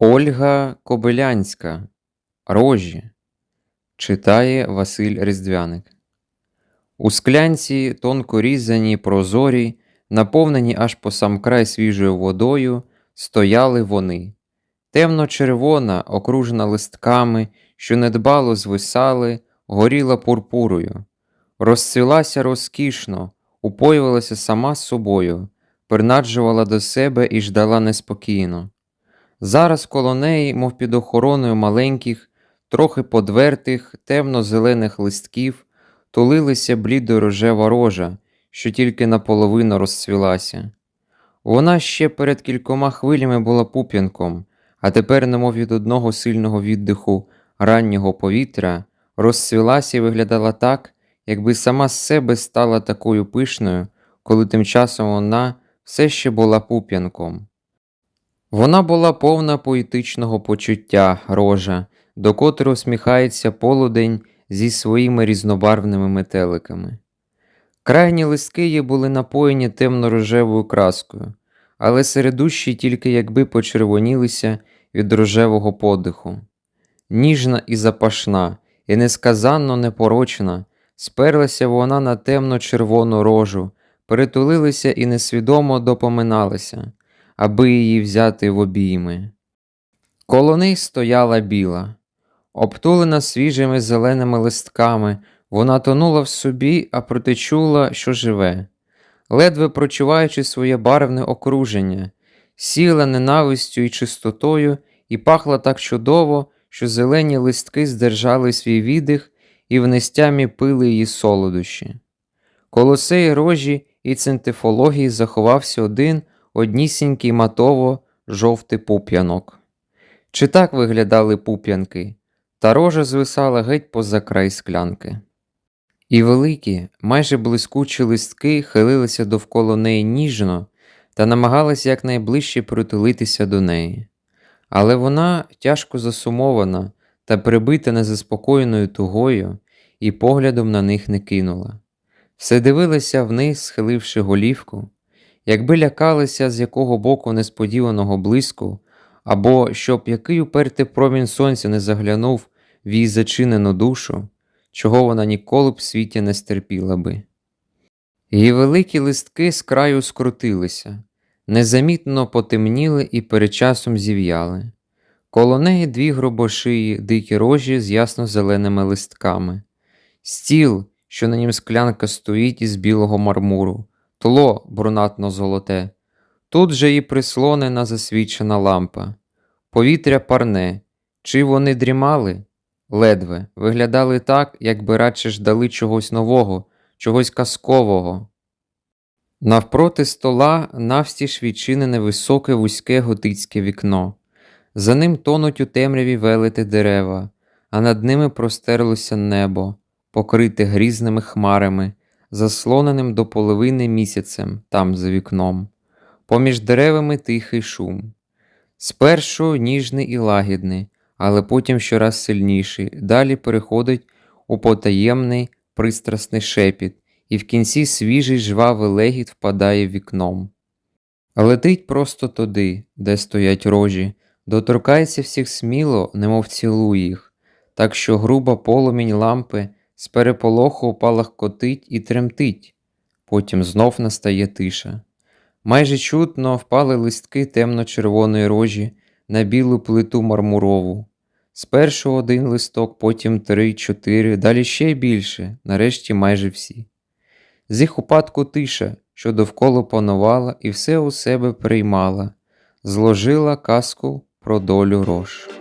Ольга Кобилянська Рожі читає Василь Різдвяник. У склянці тонко різані прозорі, наповнені аж по сам край свіжою водою, стояли вони. Темно-червона, окружена листками, що недбало звисали, горіла пурпурою. Розцвілася розкішно, упоювалася сама з собою, принаджувала до себе і ждала неспокійно. Зараз коло неї, мов під охороною маленьких, трохи подвертих, темно-зелених листків, тулилися блідо-рожева рожа, що тільки наполовину розцвілася. Вона ще перед кількома хвилями була пуп'янком, а тепер, немов від одного сильного віддиху раннього повітря, розцвілася і виглядала так, якби сама з себе стала такою пишною, коли тим часом вона все ще була пуп'янком. Вона була повна поетичного почуття рожа, до котрого сміхається полудень зі своїми різнобарвними метеликами. Крайні листки її були напоєні темно-рожевою краскою, але середущі тільки якби почервонілися від рожевого подиху. Ніжна і запашна, і несказанно непорочна, сперлася вона на темно-червону рожу, перетулилися і несвідомо допоминалися, аби її взяти в обійми. Коло них стояла біла. Обтулена свіжими зеленими листками, вона тонула в собі, а проте чула, що живе, ледве прочуваючи своє барвне окруження, сіла ненавистю і чистотою і пахла так чудово, що зелені листки здержали свій віддих і в нестямі пили її солодощі. Коло сеї рожі і центифології заховався один однісінький матово жовтий пуп'янок. Чи так виглядали пуп'янки, та рожа звисала геть поза край склянки. І великі, майже блискучі листки хилилися довкола неї ніжно та намагалися якнайближче притулитися до неї. Але вона, тяжко засумована та прибита незаспокоєною тугою, і поглядом на них не кинула. Все дивилася вниз, схиливши голівку, якби лякалися з якого боку несподіваного блиску, або щоб який упертий промінь сонця не заглянув в її зачинену душу, чого вона ніколи б в світі не стерпіла би. Її великі листки з краю скрутилися, незамітно потемніли і перечасом зів'яли. Коло неї дві гробошиї, дикі рожі з ясно-зеленими листками, стіл, що на нім склянка стоїть із білого мармуру, тло брунатно золоте. Тут же і прислонена засвічена лампа, повітря парне, чи вони дрімали? Ледве виглядали так, якби радше ждали чогось нового, чогось казкового. Навпроти стола навстіж відчинене високе вузьке готицьке вікно. За ним тонуть у темряві велети дерева, а над ними простерлося небо, покрите грізними хмарами, заслоненим до половини місяцем там за вікном, поміж деревами тихий шум. Спершу ніжний і лагідний, але потім щораз сильніший, далі переходить у потаємний пристрасний шепіт, і в кінці свіжий жвавий легіт впадає вікном. Летить просто туди, де стоять рожі, доторкається всіх сміло, немов цілує їх, так що груба полумінь лампи з переполоху палахкотить і тремтить, потім знов настає тиша. Майже чутно впали листки темно-червоної рожі на білу плиту мармурову. Спершу один листок, потім три, чотири, далі ще більше, нарешті майже всі. З їх упадку тиша, що довкола панувала і все у себе приймала, зложила казку про долю рож.